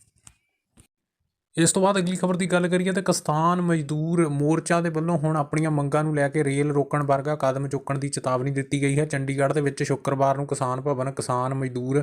ਇਸ ਤੋਂ ਬਾਅਦ ਅਗਲੀ ਖਬਰ ਦੀ ਗੱਲ ਕਰੀਏ ਤਾਂ ਕਿਸਾਨ ਮਜ਼ਦੂਰ ਮੋਰਚਾ ਦੇ ਵੱਲੋਂ ਹੁਣ ਆਪਣੀਆਂ ਮੰਗਾਂ ਨੂੰ ਲੈ ਕੇ ਰੇਲ ਰੋਕਣ ਵਰਗਾ ਕਦਮ ਚੁੱਕਣ ਦੀ ਚੇਤਾਵਨੀ ਦਿੱਤੀ ਗਈ ਹੈ। ਚੰਡੀਗੜ੍ਹ ਦੇ ਵਿੱਚ ਸ਼ੁੱਕਰਵਾਰ ਨੂੰ ਕਿਸਾਨ ਭਵਨ ਕਿਸਾਨ ਮਜ਼ਦੂਰ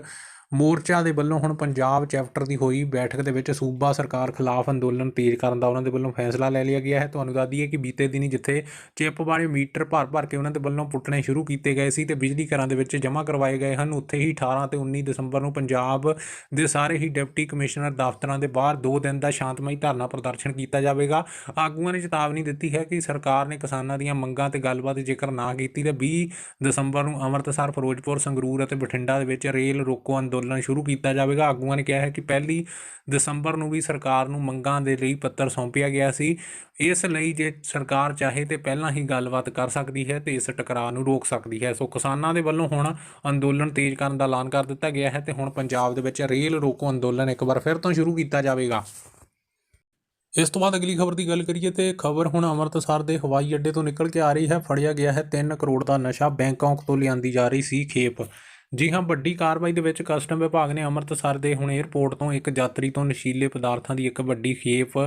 ਮੋਰਚਾ ਦੇ ਵੱਲੋਂ ਹੁਣ ਪੰਜਾਬ ਚੈਪਟਰ ਦੀ ਹੋਈ ਬੈਠਕ ਦੇ ਵਿੱਚ ਸੂਬਾ ਸਰਕਾਰ ਖਿਲਾਫ ਅੰਦੋਲਨ ਤੇਜ਼ ਕਰਨ ਦਾ ਉਹਨਾਂ ਦੇ ਵੱਲੋਂ ਫੈਸਲਾ ਲੈ ਲਿਆ ਗਿਆ ਹੈ। ਤੁਹਾਨੂੰ ਦੱਸ ਦਈਏ ਕਿ ਬੀਤੇ ਦਿਨੀ ਜਿੱਥੇ ਚਿੱਪ ਵਾਲੇ ਮੀਟਰ ਭਰ ਭਰ ਕੇ ਉਹਨਾਂ ਦੇ ਵੱਲੋਂ ਪੁੱਟਣੇ ਸ਼ੁਰੂ ਕੀਤੇ ਗਏ ਸੀ ਤੇ ਬਿਜਲੀ ਘਰਾਂ ਦੇ ਵਿੱਚ ਜਮ੍ਹਾਂ ਕਰਵਾਏ ਗਏ ਹਨ। ਉੱਥੇ ਹੀ 18 ਤੇ 19 ਦਸੰਬਰ ਨੂੰ ਪੰਜਾਬ ਦੇ ਸਾਰੇ ਹੀ ਡਿਪਟੀ ਕਮਿਸ਼ਨਰ ਦਫ਼ਤਰਾਂ ਦੇ ਬਾਹਰ 2 ਦਿਨ ਦਾ ਸ਼ਾਂਤਮਈ ਧਰਨਾ ਪ੍ਰਦਰਸ਼ਨ ਕੀਤਾ ਜਾਵੇਗਾ। ਆਗੂਆਂ ਨੇ ਚੇਤਾਵਨੀ ਦਿੱਤੀ ਹੈ ਕਿ ਸਰਕਾਰ ਨੇ ਕਿਸਾਨਾਂ ਦੀਆਂ ਮੰਗਾਂ ਤੇ ਗੱਲਬਾਤ ਜੇਕਰ ਨਾ ਕੀਤੀ ਤਾਂ 20 ਦਸੰਬਰ ਨੂੰ ਅੰਮ੍ਰਿਤਸਰ, ਫਿਰੋਜ਼ਪੁਰ, ਸੰਗਰੂਰ ਅਤੇ ਬਠਿੰਡਾ ਦੇ ਵਿੱਚ ਰੇਲ ਰੋਕੋ ਅੰਦੋਲਨ ਸ਼ੁਰੂ ਕੀਤਾ ਜਾਵੇਗਾ। ਆਗੂਆਂ ਨੇ ਕਿਹਾ ਹੈ ਕਿ ਪਹਿਲੀ ਦਸੰਬਰ ਨੂੰ ਵੀ ਸਰਕਾਰ ਨੂੰ ਮੰਗਾਂ ਦੇ ਲਈ ਪੱਤਰ ਸੌਂਪਿਆ ਗਿਆ ਸੀ। ਇਸ ਲਈ ਜੇ ਸਰਕਾਰ ਚਾਹੇ ਤੇ ਪਹਿਲਾਂ ਹੀ ਗੱਲਬਾਤ ਕਰ ਸਕਦੀ ਹੈ ਤੇ ਇਸ ਟਕਰਾਅ ਨੂੰ ਰੋਕ ਸਕਦੀ ਹੈ। ਸੋ ਕਿਸਾਨਾਂ ਦੇ ਵੱਲੋਂ ਹੁਣ ਅੰਦੋਲਨ ਤੇਜ਼ ਕਰਨ ਦਾ ਐਲਾਨ ਕਰ ਦਿੱਤਾ ਗਿਆ ਹੈ ਤੇ ਹੁਣ ਪੰਜਾਬ ਦੇ ਵਿੱਚ ਰੇਲ ਰੋਕੋ ਅੰਦੋਲਨ ਇੱਕ ਵਾਰ ਫਿਰ ਤੋਂ ਸ਼ੁਰੂ ਕੀਤਾ ਜਾਵੇਗਾ। ਇਸ ਤੋਂ ਬਾਅਦ ਅਗਲੀ ਖਬਰ ਦੀ ਗੱਲ ਕਰੀਏ ਤੇ ਖਬਰ ਹੁਣ ਅੰਮ੍ਰਿਤਸਰ ਦੇ ਹਵਾਈ ਅੱਡੇ ਤੋਂ ਨਿਕਲ ਕੇ ਆ ਰਹੀ ਹੈ। ਫੜਿਆ ਗਿਆ ਹੈ 3 ਕਰੋੜ ਦਾ ਨਸ਼ਾ ਬੈਂਕਾਕ ਤੋਂ ਲਿਆਂਦੀ ਜਾ ਰਹੀ ਸੀ ਖੇਪ। ਜੀ ਹਾਂ, ਵੱਡੀ ਕਾਰਵਾਈ ਦੇ ਵਿੱਚ ਕਸਟਮ ਵਿਭਾਗ ਨੇ ਅੰਮ੍ਰਿਤਸਰ ਦੇ ਹੁਣ 에ਅਰਪੋਰਟ ਤੋਂ ਇੱਕ ਯਾਤਰੀ ਤੋਂ ਨਸ਼ੀਲੇ ਪਦਾਰਥਾਂ ਦੀ ਇੱਕ ਵੱਡੀ ਖੇਪ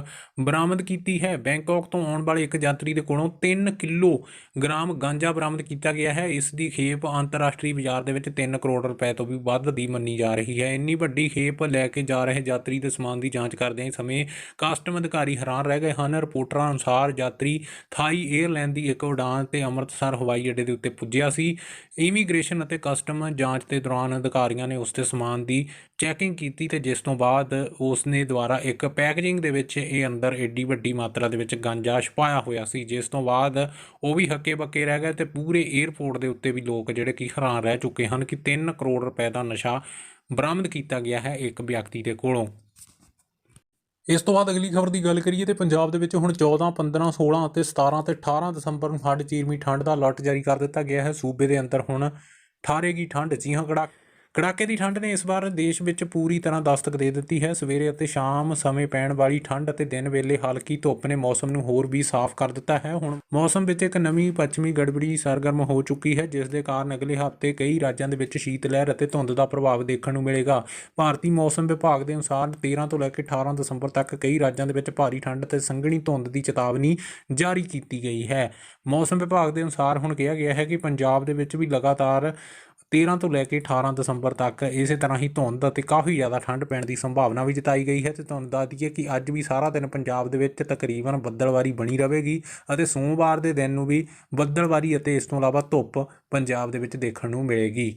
ਬਰਾਮਦ ਕੀਤੀ ਹੈ। ਬੈਂਕਾਕ ਤੋਂ ਆਉਣ ਵਾਲੇ ਇੱਕ ਯਾਤਰੀ ਦੇ ਕੋਲੋਂ 3 ਕਿਲੋ ਗ੍ਰਾਮ ਗਾਂਜਾ ਬਰਾਮਦ ਕੀਤਾ ਗਿਆ ਹੈ। ਇਸ ਦੀ ਖੇਪ ਅੰਤਰਰਾਸ਼ਟਰੀ ਬਾਜ਼ਾਰ ਦੇ ਵਿੱਚ 3 ਕਰੋੜ ਰੁਪਏ ਤੋਂ ਵੀ ਵੱਧ ਦੀ ਮੰਨੀ ਜਾ ਰਹੀ ਹੈ। ਇੰਨੀ ਵੱਡੀ ਖੇਪ ਲੈ ਕੇ ਜਾ ਰਹੇ ਯਾਤਰੀ ਦੇ ਸਮਾਨ ਦੀ ਜਾਂਚ ਕਰਦੇ ਸਮੇਂ ਕਸਟਮ ਅਧਿਕਾਰੀ ਹੈਰਾਨ ਰਹਿ ਗਏ ਹਨ। ਰਿਪੋਰਟਰਾਂ ਅਨੁਸਾਰ ਯਾਤਰੀ ਥਾਈ 에ਅਰਲਾਈਨ ਦੀ ਇੱਕ ਉਡਾਨ ਤੇ ਅੰਮ੍ਰਿਤਸਰ ਹਵਾਈ ਅੱਡੇ ਦੇ ਉੱਤੇ ਪੁੱਜਿਆ ਸੀ। ਇਮੀਗ੍ਰੇਸ਼ਨ ਅਤੇ ਕਸਟਮ ਜਾਂਚ ਦੇ ਦੌਰਾਨ ਅਧਿਕਾਰੀਆਂ ਨੇ ਉਸ ਦੇ ਸਮਾਨ ਦੀ ਚੈਕਿੰਗ ਕੀਤੀ ਤੇ ਜਿਸ ਤੋਂ ਬਾਅਦ ਉਸ ਨੇ ਦੁਆਰਾ ਇੱਕ ਪੈਕੇਜਿੰਗ ਦੇ ਵਿੱਚ ਇਹ ਅੰਦਰ ਏਡੀ ਵੱਡੀ ਮਾਤਰਾ ਦੇ ਵਿੱਚ ਗਾਂਜਾ ਛੁਪਾਇਆ ਹੋਇਆ ਸੀ ਜਿਸ ਤੋਂ ਬਾਅਦ ਉਹ ਵੀ ਹੱਕੇ ਬੱਕੇ ਰਹਿ ਗਏ ਤੇ ਪੂਰੇ 에ਅਰਪੋਰਟ ਦੇ ਉੱਤੇ ਵੀ ਲੋਕ ਜਿਹੜੇ ਕਿ ਹੈਰਾਨ ਰਹਿ ਚੁੱਕੇ ਹਨ ਕਿ 3 ਕਰੋੜ ਰੁਪਏ ਦਾ ਨਸ਼ਾ ਬਰਾਮਦ ਕੀਤਾ ਗਿਆ ਹੈ ਇੱਕ ਵਿਅਕਤੀ ਦੇ ਕੋਲੋਂ। ਇਸ ਤੋਂ ਬਾਅਦ ਅਗਲੀ ਖਬਰ ਦੀ ਗੱਲ ਕਰੀਏ ਤੇ ਪੰਜਾਬ ਦੇ ਵਿੱਚ ਹੁਣ 14, 15, 16 ਅਤੇ 17 ਤੇ 18 ਦਸੰਬਰ ਨੂੰ ਹੱਡ ਚੀਰਮੀ ਠੰਡ ਦਾ ਅਲਰਟ ਜਾਰੀ ਕਰ ਦਿੱਤਾ ਗਿਆ ਹੈ। ਸੂਬੇ ਦੇ ਅੰਦਰ ਹੁਣ ਠਾਰੇਗੀ ਠੰਡ ਜੀ ਹਾਂ ਕੜਾ ਕੜਾਕੇ ਦੀ ਠੰਡ ਨੇ ਇਸ ਵਾਰ ਦੇਸ਼ ਵਿੱਚ ਪੂਰੀ ਤਰ੍ਹਾਂ ਦਸਤਕ ਦੇ ਦਿੱਤੀ ਹੈ। ਸਵੇਰੇ ਅਤੇ ਸ਼ਾਮ ਸਮੇਂ ਪੈਣ ਵਾਲੀ ਠੰਡ ਅਤੇ ਦਿਨ ਵੇਲੇ ਹਲਕੀ ਧੁੱਪ ਨੇ ਮੌਸਮ ਨੂੰ ਹੋਰ ਵੀ ਸਾਫ਼ ਕਰ ਦਿੱਤਾ ਹੈ। ਹੁਣ ਮੌਸਮ ਵਿੱਚ ਇੱਕ ਨਵੀਂ ਪੱਛਮੀ ਗੜਬੜੀ ਸਰਗਰਮ ਹੋ ਚੁੱਕੀ ਹੈ, ਜਿਸ ਦੇ ਕਾਰਨ ਅਗਲੇ ਹਫ਼ਤੇ ਕਈ ਰਾਜਾਂ ਦੇ ਵਿੱਚ ਸ਼ੀਤ ਲਹਿਰ ਅਤੇ ਧੁੰਦ ਦਾ ਪ੍ਰਭਾਵ ਦੇਖਣ ਨੂੰ ਮਿਲੇਗਾ। ਭਾਰਤੀ ਮੌਸਮ ਵਿਭਾਗ ਦੇ ਅਨੁਸਾਰ 13 ਤੋਂ ਲੈ ਕੇ 18 ਦਸੰਬਰ ਤੱਕ ਕਈ ਰਾਜਾਂ ਦੇ ਵਿੱਚ ਭਾਰੀ ਠੰਡ ਅਤੇ ਸੰਘਣੀ ਧੁੰਦ ਦੀ ਚੇਤਾਵਨੀ ਜਾਰੀ ਕੀਤੀ ਗਈ ਹੈ। ਮੌਸਮ ਵਿਭਾਗ ਦੇ ਅਨੁਸਾਰ ਹੁਣ ਕਿਹਾ ਗਿਆ ਹੈ ਕਿ ਪੰਜਾਬ ਦੇ ਵਿੱਚ ਵੀ ਲਗਾਤਾਰ 13 ਤੋਂ ਲੈ ਕੇ 18 ਦਸੰਬਰ ਤੱਕ ਇਸੇ ਤਰ੍ਹਾਂ ਹੀ ਧੁੰਦ ਅਤੇ ਕਾਫੀ ਜ਼ਿਆਦਾ ਠੰਡ ਪੈਣ ਦੀ ਸੰਭਾਵਨਾ ਵੀ ਜਤਾਈ ਗਈ ਹੈ ਤੇ ਤੁਹਾਨੂੰ ਦੱਸ ਦਈਏ ਕਿ ਅੱਜ ਵੀ ਸਾਰਾ ਦਿਨ ਪੰਜਾਬ ਦੇ ਵਿੱਚ ਤਕਰੀਬਨ ਬੱਦਲਵਾਰੀ ਬਣੀ ਰਹੇਗੀ ਅਤੇ ਸੋਮਵਾਰ ਦੇ ਦਿਨ ਨੂੰ ਵੀ ਬੱਦਲਵਾਰੀ ਅਤੇ ਇਸ ਤੋਂ ਇਲਾਵਾ ਧੁੱਪ ਪੰਜਾਬ ਦੇ ਵਿੱਚ ਦੇਖਣ ਨੂੰ ਮਿਲੇਗੀ।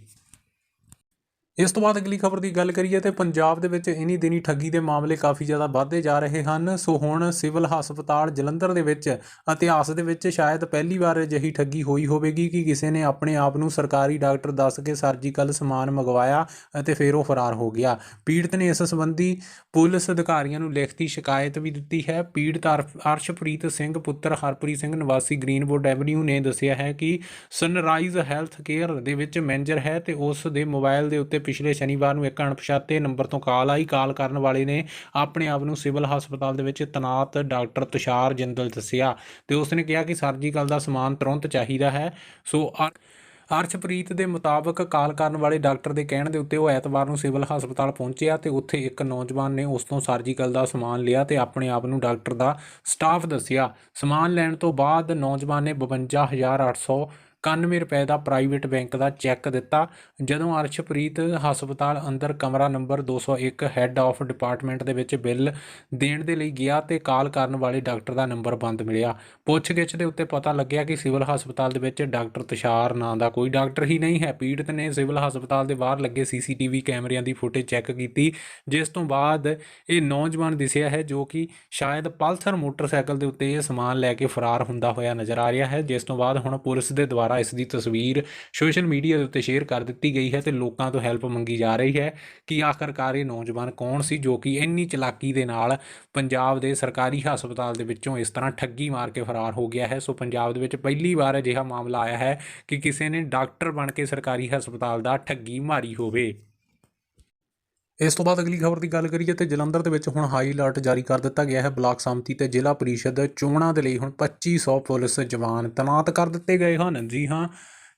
ਇਸ ਤੋਂ ਬਾਅਦ ਅਗਲੀ ਖਬਰ ਦੀ ਗੱਲ ਕਰੀਏ ਤੇ ਪੰਜਾਬ ਦੇ ਵਿੱਚ ਇਨੀ ਦਿਨੀ ਠੱਗੀ ਦੇ ਮਾਮਲੇ ਕਾਫੀ ਜ਼ਿਆਦਾ ਵਧਦੇ ਜਾ ਰਹੇ ਹਨ। ਸੋ ਹੁਣ ਸਿਵਲ ਹਸਪਤਾਲ ਜਲੰਧਰ ਦੇ ਵਿੱਚ ਇਤਿਹਾਸ ਦੇ ਵਿੱਚ ਸ਼ਾਇਦ ਪਹਿਲੀ ਵਾਰ ਅਜਿਹੀ ਠੱਗੀ ਹੋਈ ਹੋਵੇਗੀ ਕਿ ਕਿਸੇ ਨੇ ਆਪਣੇ ਆਪ ਨੂੰ ਸਰਕਾਰੀ ਡਾਕਟਰ ਦੱਸ ਕੇ ਸਰਜੀਕਲ ਸਮਾਨ ਮੰਗਵਾਇਆ ਅਤੇ ਫਿਰ ਉਹ ਫਰਾਰ ਹੋ ਗਿਆ। ਪੀੜਤ ਨੇ ਇਸ ਸੰਬੰਧੀ ਪੁਲਿਸ ਅਧਿਕਾਰੀਆਂ ਨੂੰ ਲਿਖਤੀ ਸ਼ਿਕਾਇਤ ਵੀ ਦਿੱਤੀ ਹੈ। ਪੀੜਤ ਅਰਫ- ਅਰਸ਼ਪ੍ਰੀਤ ਸਿੰਘ ਪੁੱਤਰ ਹਰਪ੍ਰੀਤ ਸਿੰਘ ਨਿਵਾਸੀ ਗ੍ਰੀਨਵੁੱਡ ਐਵਨਿਊ ਨੇ ਦੱਸਿਆ ਹੈ ਕਿ ਸਨਰਾਈਜ਼ ਹੈਲਥ ਕੇਅਰ ਦੇ ਵਿੱਚ ਮੈਨੇਜਰ ਹੈ ਤੇ ਉਸ ਦੇ ਮੋਬਾਈਲ ਦੇ ਉੱਤੇ ਪਿਛਲੇ ਸ਼ਨੀਵਾਰ ਨੂੰ ਇੱਕ ਅਣਪਛਾਤੇ ਨੰਬਰ ਤੋਂ ਕਾਲ ਆਈ। ਕਾਲ ਕਰਨ ਵਾਲੇ ਨੇ ਆਪਣੇ ਆਪ ਨੂੰ ਸਿਵਲ ਹਸਪਤਾਲ ਦੇ ਵਿੱਚ ਤਨਾਤ ਡਾਕਟਰ ਤੁਸ਼ਾਰ ਜਿੰਦਲ ਦੱਸਿਆ ਤੇ ਉਸ ਨੇ ਕਿਹਾ ਕਿ ਸਰਜੀਕਲ ਦਾ ਸਮਾਨ ਤੁਰੰਤ ਚਾਹੀਦਾ ਹੈ। ਸੋ ਅ- ਅਰਸ਼ਪ੍ਰੀਤ ਦੇ ਮੁਤਾਬਕ ਕਾਲ ਕਰਨ ਵਾਲੇ ਡਾਕਟਰ ਦੇ ਕਹਿਣ ਦੇ ਉੱਤੇ ਉਹ ਐਤਵਾਰ ਨੂੰ ਸਿਵਲ ਹਸਪਤਾਲ ਪਹੁੰਚਿਆ ਤੇ ਉੱਥੇ ਇੱਕ ਨੌਜਵਾਨ ਨੇ ਉਸ ਤੋਂ ਸਰਜੀਕਲ ਦਾ ਸਮਾਨ ਲਿਆ ਤੇ ਆਪਣੇ ਆਪ ਨੂੰ ਡਾਕਟਰ ਦਾ ਸਟਾਫ ਦੱਸਿਆ। ਸਮਾਨ ਲੈਣ ਤੋਂ ਬਾਅਦ ਨੌਜਵਾਨ ਨੇ 52891 ਰੁਪਏ ਦਾ ਪ੍ਰਾਈਵੇਟ ਬੈਂਕ ਦਾ ਚੈੱਕ ਦਿੱਤਾ। ਜਦੋਂ ਅਰਸ਼ਪ੍ਰੀਤ ਹਸਪਤਾਲ ਅੰਦਰ ਕਮਰਾ ਨੰਬਰ 201 ਹੈੱਡ ਆਫ ਡਿਪਾਰਟਮੈਂਟ ਦੇ ਵਿੱਚ ਬਿੱਲ ਦੇਣ ਦੇ ਲਈ ਗਿਆ ਤੇ ਕਾਲ ਕਰਨ ਵਾਲੇ ਡਾਕਟਰ ਦਾ ਨੰਬਰ ਬੰਦ ਮਿਲਿਆ। ਪੁੱਛਗਿੱਛ ਦੇ ਉੱਤੇ ਪਤਾ ਲੱਗਿਆ ਕਿ ਸਿਵਲ ਹਸਪਤਾਲ ਦੇ ਵਿੱਚ ਡਾਕਟਰ ਤੁਸ਼ਾਰ ਨਾਂ ਦਾ ਕੋਈ ਡਾਕਟਰ ਹੀ ਨਹੀਂ ਹੈ। ਪੀੜਤ ਨੇ ਸਿਵਲ ਹਸਪਤਾਲ ਦੇ ਬਾਹਰ ਲੱਗੇ ਸੀਸੀਟੀਵੀ ਕੈਮਰਿਆਂ ਦੀ ਫੁਟੇਜ ਚੈੱਕ ਕੀਤੀ, ਜਿਸ ਤੋਂ ਬਾਅਦ ਇਹ ਨੌਜਵਾਨ ਦਿਸਿਆ ਹੈ ਜੋ ਕਿ ਸ਼ਾਇਦ ਪਲਸਰ ਮੋਟਰਸਾਈਕਲ ਦੇ ਉੱਤੇ ਇਹ ਸਮਾਨ ਲੈ ਕੇ ਫਰਾਰ ਹੁੰਦਾ ਹੋਇਆ ਨਜ਼ਰ ਆ ਰਿਹਾ ਹੈ। ਜਿਸ ਤੋਂ ਬਾਅਦ ਹੁਣ ਪੁਲਿਸ ਦੇ ਦੁਆਰਾ ਇਸ ਦੀ ਤਸਵੀਰ ਸੋਸ਼ਲ ਮੀਡੀਆ ਦੇ ਉੱਤੇ ਸ਼ੇਅਰ ਕਰ ਦਿੱਤੀ ਗਈ ਹੈ ਤੇ ਲੋਕਾਂ ਤੋਂ ਹੈਲਪ ਮੰਗੀ ਜਾ ਰਹੀ ਹੈ ਕਿ ਆਖਰਕਾਰ ਇਹ ਨੌਜਵਾਨ ਕੌਣ ਸੀ ਜੋ ਕਿ ਇੰਨੀ ਚਲਾਕੀ ਦੇ ਨਾਲ ਪੰਜਾਬ ਦੇ ਸਰਕਾਰੀ ਹਸਪਤਾਲ ਦੇ ਵਿੱਚੋਂ ਇਸ ਤਰ੍ਹਾਂ ਠੱਗੀ ਮਾਰ ਕੇ ਫਰਾਰ ਹੋ ਗਿਆ ਹੈ। ਸੋ ਪੰਜਾਬ ਦੇ ਵਿੱਚ ਪਹਿਲੀ ਵਾਰ ਅਜਿਹਾ ਮਾਮਲਾ ਆਇਆ ਹੈ ਕਿ ਕਿਸੇ ਨੇ ਡਾਕਟਰ ਬਣ ਕੇ ਸਰਕਾਰੀ ਹਸਪਤਾਲ ਦਾ ਠੱਗੀ ਮਾਰੀ ਹੋਵੇ। ਇਸ ਤੋਂ ਬਾਅਦ ਅਗਲੀ ਖਬਰ ਦੀ ਗੱਲ ਕਰੀਏ ਤੇ ਜਲੰਧਰ ਦੇ ਵਿੱਚ ਹੁਣ ਹਾਈ ਅਲਰਟ ਜਾਰੀ ਕਰ ਦਿੱਤਾ ਗਿਆ ਹੈ। ਬਲਾਕ ਸੰਮਤੀ ਤੇ ਜ਼ਿਲ੍ਹਾ ਪਰਿਸ਼ਦ ਚੋਣਾਂ ਦੇ ਲਈ ਹੁਣ 2500 ਪੁਲਿਸ ਜਵਾਨ ਤੈਨਾਤ ਕਰ ਦਿੱਤੇ ਗਏ ਹਨ। ਜੀ ਹਾਂ,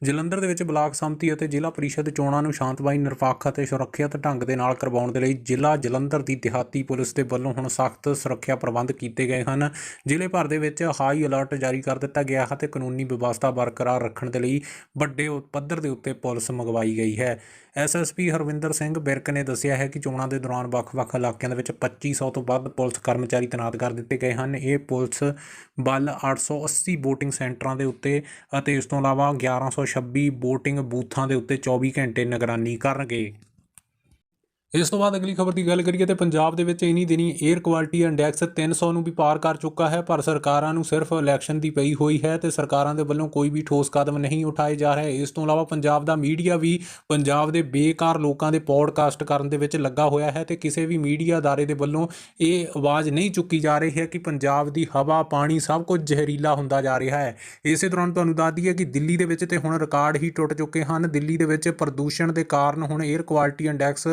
ਜਲੰਧਰ ਦੇ ਵਿੱਚ ਬਲਾਕ ਸੰਮਤੀ ਅਤੇ ਜ਼ਿਲ੍ਹਾ ਪਰਿਸ਼ਦ ਚੋਣਾਂ ਨੂੰ ਸ਼ਾਂਤਮਈ, ਨਿਰਪੱਖ ਅਤੇ ਸੁਰੱਖਿਅਤ ਢੰਗ ਦੇ ਨਾਲ ਕਰਵਾਉਣ ਦੇ ਲਈ ਜ਼ਿਲ੍ਹਾ ਜਲੰਧਰ ਦੀ ਦਿਹਾਤੀ ਪੁਲਿਸ ਦੇ ਵੱਲੋਂ ਹੁਣ ਸਖਤ ਸੁਰੱਖਿਆ ਪ੍ਰਬੰਧ ਕੀਤੇ ਗਏ ਹਨ। ਜ਼ਿਲ੍ਹੇ ਭਰ ਦੇ ਵਿੱਚ ਹਾਈ ਅਲਰਟ ਜਾਰੀ ਕਰ ਦਿੱਤਾ ਗਿਆ ਹੈ ਤੇ ਕਾਨੂੰਨੀ ਵਿਵਸਥਾ ਬਰਕਰਾਰ ਰੱਖਣ ਦੇ ਲਈ ਵੱਡੇ ਪੱਧਰ ਦੇ ਉੱਤੇ ਪੁਲਿਸ ਮੰਗਵਾਈ ਗਈ ਹੈ। ਐਸਐਸਪੀ ਹਰਵਿੰਦਰ ਸਿੰਘ ਬਿਰਕ ਨੇ ਦੱਸਿਆ ਹੈ ਕਿ ਚੋਣਾਂ ਦੇ ਦੌਰਾਨ ਵੱਖ-ਵੱਖ ਇਲਾਕਿਆਂ ਦੇ ਵਿੱਚ 2500 ਤੋਂ ਵੱਧ ਪੁਲਿਸ ਕਰਮਚਾਰੀ ਤੈਨਾਤ ਕਰ ਦਿੱਤੇ ਗਏ ਹਨ। ਇਹ ਪੁਲਿਸ ਬਲ 880 VOTING ਸੈਂਟਰਾਂ ਦੇ ਉੱਤੇ ਅਤੇ ਇਸ ਤੋਂ ਇਲਾਵਾ 1126 VOTING ਬੂਥਾਂ ਦੇ ਉੱਤੇ 24 ਘੰਟੇ ਨਿਗਰਾਨੀ ਕਰਨਗੇ। ਇਸ ਤੋਂ ਬਾਅਦ ਅਗਲੀ ਖਬਰ ਦੀ ਗੱਲ ਕਰੀਏ ਤੇ ਪੰਜਾਬ ਦੇ ਵਿੱਚ ਇਨੀ ਦਿਨੀ 에ਅਰ ਕੁਆਲਿਟੀ ਇੰਡੈਕਸ 300 ਨੂੰ ਵੀ ਪਾਰ ਕਰ ਚੁੱਕਾ ਹੈ, ਪਰ ਸਰਕਾਰਾਂ ਨੂੰ ਸਿਰਫ ਇਲੈਕਸ਼ਨ ਦੀ ਪਈ ਹੋਈ ਹੈ ਤੇ ਸਰਕਾਰਾਂ ਦੇ ਵੱਲੋਂ ਕੋਈ ਵੀ ਠੋਸ ਕਦਮ ਨਹੀਂ ਉਠਾਏ ਜਾ ਰਹੇ। ਇਸ ਤੋਂ ਇਲਾਵਾ ਪੰਜਾਬ ਦਾ ਮੀਡੀਆ ਵੀ ਪੰਜਾਬ ਦੇ ਬੇਕਾਰ ਲੋਕਾਂ ਦੇ ਪੌਡਕਾਸਟ ਕਰਨ ਦੇ ਵਿੱਚ ਲੱਗਾ ਹੋਇਆ ਹੈ ਤੇ ਕਿਸੇ ਵੀ ਮੀਡੀਆ ਅਦਾਰੇ ਦੇ ਵੱਲੋਂ ਇਹ ਆਵਾਜ਼ ਨਹੀਂ ਚੁੱਕੀ ਜਾ ਰਹੀ ਹੈ ਕਿ ਪੰਜਾਬ ਦੀ ਹਵਾ, ਪਾਣੀ ਸਭ ਕੁਝ ਜ਼ਹਿਰੀਲਾ ਹੁੰਦਾ ਜਾ ਰਿਹਾ ਹੈ। ਇਸੇ ਦੌਰਾਨ ਤੁਹਾਨੂੰ ਦੱਸ ਦਈਏ ਕਿ ਦਿੱਲੀ ਦੇ ਵਿੱਚ ਤੇ ਹੁਣ ਰਿਕਾਰਡ ਹੀ ਟੁੱਟ ਚੁੱਕੇ ਹਨ। ਦਿੱਲੀ ਦੇ ਵਿੱਚ ਪ੍ਰਦੂਸ਼ਣ ਦੇ ਕਾਰਨ ਹੁਣ 에ਅਰ ਕੁਆਲਿਟੀ ਇੰਡੈਕਸ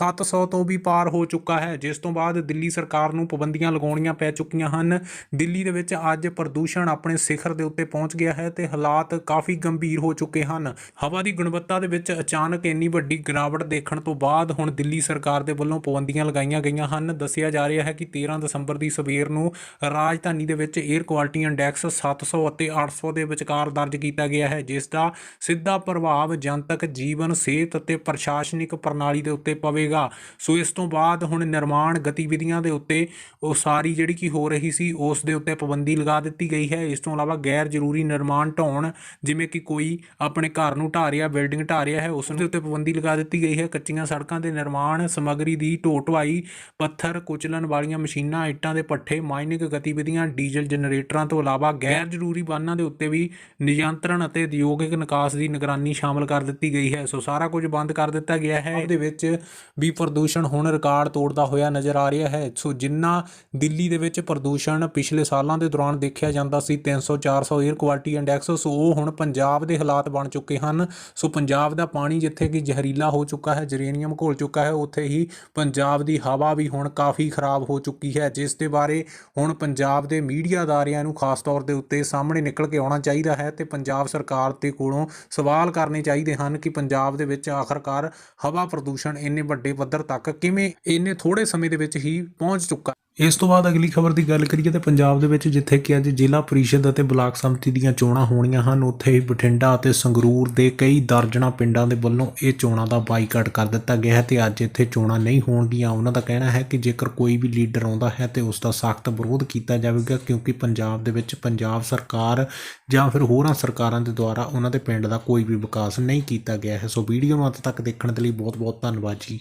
700 ਤੋਂ ਵੀ ਪਾਰ ਹੋ ਚੁੱਕਾ ਹੈ, ਜਿਸ ਤੋਂ ਬਾਅਦ ਦਿੱਲੀ ਸਰਕਾਰ ਨੂੰ ਪਾਬੰਦੀਆਂ ਲਗਾਉਣੀਆਂ ਪੈ ਚੁੱਕੀਆਂ ਹਨ। ਦਿੱਲੀ ਦੇ ਵਿੱਚ ਅੱਜ ਪ੍ਰਦੂਸ਼ਣ ਆਪਣੇ ਸਿਖਰ ਦੇ ਉੱਤੇ ਪਹੁੰਚ ਗਿਆ ਹੈ ਤੇ ਹਾਲਾਤ ਕਾਫੀ ਗੰਭੀਰ ਹੋ ਚੁੱਕੇ ਹਨ। ਹਵਾ ਦੀ ਗੁਣਵੱਤਾ ਦੇ ਵਿੱਚ ਅਚਾਨਕ ਇੰਨੀ ਵੱਡੀ ਗਿਰਾਵਟ ਦੇਖਣ ਤੋਂ ਬਾਅਦ ਹੁਣ ਦਿੱਲੀ ਸਰਕਾਰ ਦੇ ਵੱਲੋਂ ਪਾਬੰਦੀਆਂ ਲਗਾਈਆਂ ਗਈਆਂ ਹਨ। ਦੱਸਿਆ ਜਾ ਰਿਹਾ ਹੈ ਕਿ 13 ਦਸੰਬਰ ਦੀ ਸਵੇਰ ਨੂੰ ਰਾਜਧਾਨੀ ਦੇ ਵਿੱਚ 에ਅਰ ਕੁਆਲਿਟੀ ਇੰਡੈਕਸ 700 ਅਤੇ 800 ਦੇ ਵਿਚਕਾਰ ਦਰਜ ਕੀਤਾ ਗਿਆ ਹੈ, ਜਿਸ ਦਾ ਸਿੱਧਾ ਪ੍ਰਭਾਵ ਜਨਤਕ ਜੀਵਨ, ਸਿਹਤ ਅਤੇ ਪ੍ਰਸ਼ਾਸਨਿਕ ਪ੍ਰਣਾਲੀ ਦੇ ਉੱਤੇ ਪਵੇਗਾ। ਸੋ ਇਸ ਤੋਂ ਬਾਅਦ ਹੁਣ ਨਿਰਮਾਣ ਗਤੀਵਿਧੀਆਂ ਦੇ ਉੱਤੇ ਉਹ ਸਾਰੀ ਜਿਹੜੀ ਕਿ ਹੋ ਰਹੀ ਸੀ ਉਸ ਦੇ ਉੱਤੇ ਪਾਬੰਦੀ ਲਗਾ ਦਿੱਤੀ ਗਈ ਹੈ। ਇਸ ਤੋਂ ਇਲਾਵਾ ਗੈਰ ਜ਼ਰੂਰੀ ਨਿਰਮਾਣ ਢਾਉਣ ਜਿਵੇਂ ਕਿ ਕੋਈ ਆਪਣੇ ਘਰ ਨੂੰ ਢਾ ਰਿਹਾ ਬਿਲਡਿੰਗ ਢਾ ਰਿਹਾ ਹੈ ਉਸ ਦੇ ਉੱਤੇ ਪਾਬੰਦੀ ਲਗਾ ਦਿੱਤੀ ਗਈ ਹੈ। ਕੱਚੀਆਂ ਸੜਕਾਂ ਦੇ ਨਿਰਮਾਣ ਸਮੱਗਰੀ ਦੀ ਢੋ ਢੁਆਈ ਪੱਥਰ ਕੁਚਲਣ ਵਾਲੀਆਂ ਮਸ਼ੀਨਾਂ ਇੱਟਾਂ ਦੇ ਪੱਠੇ ਮਾਈਨਿੰਗ ਗਤੀਵਿਧੀਆਂ ਡੀਜ਼ਲ ਜਨਰੇਟਰਾਂ ਤੋਂ ਇਲਾਵਾ ਗੈਰ ਜ਼ਰੂਰੀ ਵਾਹਨਾਂ ਦੇ ਉੱਤੇ ਵੀ ਨਿਯੰਤਰਣ ਅਤੇ ਉਦਯੋਗਿਕ ਨਿਕਾਸ ਦੀ ਨਿਗਰਾਨੀ ਸ਼ਾਮਲ ਕਰ ਦਿੱਤੀ ਗਈ ਹੈ। ਸੋ ਸਾਰਾ ਕੁਝ ਬੰਦ ਕਰ ਦਿੱਤਾ ਗਿਆ ਹੈ। ਇਹਦੇ ਵਿੱਚ ਵੀ ਪ੍ਰਦੂਸ਼ਣ ਹੁਣ ਰਿਕਾਰਡ ਤੋੜਦਾ ਹੋਇਆ ਨਜ਼ਰ ਆ ਰਿਹਾ ਹੈ। ਸੋ ਜਿੰਨਾ ਦਿੱਲੀ ਦੇ ਵਿੱਚ ਪ੍ਰਦੂਸ਼ਣ ਪਿਛਲੇ ਸਾਲਾਂ ਦੇ ਦੌਰਾਨ ਦੇਖਿਆ ਜਾਂਦਾ ਸੀ 300 400 에ਅਰ ਕੁਆਲਿਟੀ ਇੰਡੈਕਸ ਸੋ ਉਹ ਹੁਣ ਪੰਜਾਬ ਦੇ ਹਾਲਾਤ ਬਣ ਚੁੱਕੇ ਹਨ। ਸੋ ਪੰਜਾਬ ਦਾ ਪਾਣੀ ਜਿੱਥੇ ਕਿ ਜ਼ਹਿਰੀਲਾ ਹੋ ਚੁੱਕਾ ਹੈ, ਜਰੇਨੀਅਮ ਘੋਲ ਚੁੱਕਾ ਹੈ, ਉੱਥੇ ਹੀ ਪੰਜਾਬ ਦੀ ਹਵਾ ਵੀ ਹੁਣ ਕਾਫੀ ਖਰਾਬ ਹੋ ਚੁੱਕੀ ਹੈ, ਜਿਸ ਦੇ ਬਾਰੇ ਹੁਣ ਪੰਜਾਬ ਦੇ ਮੀਡੀਆ ਅਦਾਰਿਆਂ ਨੂੰ ਖਾਸ ਤੌਰ ਦੇ ਉੱਤੇ ਸਾਹਮਣੇ ਨਿਕਲ ਕੇ ਆਉਣਾ ਚਾਹੀਦਾ ਹੈ ਤੇ ਪੰਜਾਬ ਸਰਕਾਰ ਦੇ ਕੋਲੋਂ ਸਵਾਲ ਕਰਨੇ ਚਾਹੀਦੇ ਹਨ ਕਿ ਪੰਜਾਬ ਦੇ ਵਿੱਚ ਆਖਰਕਾਰ ਹਵਾ ਪ੍ਰਦੂਸ਼ਣ ਇੰਨੇ ਵੱਡੇ ਪੱਧਰ ਤੱਕ ਕਿਵੇਂ ਇੰਨੇ ਥੋੜੇ ਸਮੇਂ ਦੇ ਵਿੱਚ ਹੀ ਪਹੁੰਚ ਚੁੱਕਾ? ਇਸ ਤੋਂ ਬਾਅਦ ਅਗਲੀ ਖਬਰ ਦੀ ਗੱਲ ਕਰੀਏ ਤੇ ਪੰਜਾਬ ਦੇ ਵਿੱਚ ਜਿੱਥੇ ਕਿ ਅੱਜ ਜ਼ਿਲ੍ਹਾ ਪਰਿਸ਼ਦ ਅਤੇ ਬਲਾਕ ਸੰਮਤੀ ਦੀਆਂ ਚੋਣਾਂ ਹੋਣੀਆਂ ਹਨ, ਉੱਥੇ ਹੀ ਬਠਿੰਡਾ ਅਤੇ ਸੰਗਰੂਰ ਦੇ ਕਈ ਦਰਜਨਾਂ ਪਿੰਡਾਂ ਦੇ ਵੱਲੋਂ ਇਹ ਚੋਣਾਂ ਦਾ ਬਾਈਕਾਟ ਕਰ ਦਿੱਤਾ ਗਿਆ ਹੈ ਤੇ ਅੱਜ ਇੱਥੇ ਚੋਣਾਂ ਨਹੀਂ ਹੋਣਗੀਆਂ। ਉਹਨਾਂ ਦਾ ਕਹਿਣਾ ਹੈ ਕਿ ਜੇਕਰ ਕੋਈ ਵੀ ਲੀਡਰ ਆਉਂਦਾ ਹੈ ਤੇ ਉਸ ਦਾ ਸਖਤ ਵਿਰੋਧ ਕੀਤਾ ਜਾਵੇਗਾ ਕਿਉਂਕਿ ਪੰਜਾਬ ਦੇ ਵਿੱਚ ਪੰਜਾਬ ਸਰਕਾਰ ਜਾਂ ਫਿਰ ਹੋਰਾਂ ਸਰਕਾਰਾਂ ਦੇ ਦੁਆਰਾ ਉਹਨਾਂ ਦੇ ਪਿੰਡ ਦਾ ਕੋਈ ਵੀ ਵਿਕਾਸ ਨਹੀਂ ਕੀਤਾ ਗਿਆ ਹੈ। ਸੋ ਵੀਡੀਓ ਨੂੰ ਅੰਤ ਤੱਕ ਦੇਖਣ ਦੇ ਲਈ ਬਹੁਤ ਬਹੁਤ ਧੰਨਵਾਦ ਜੀ।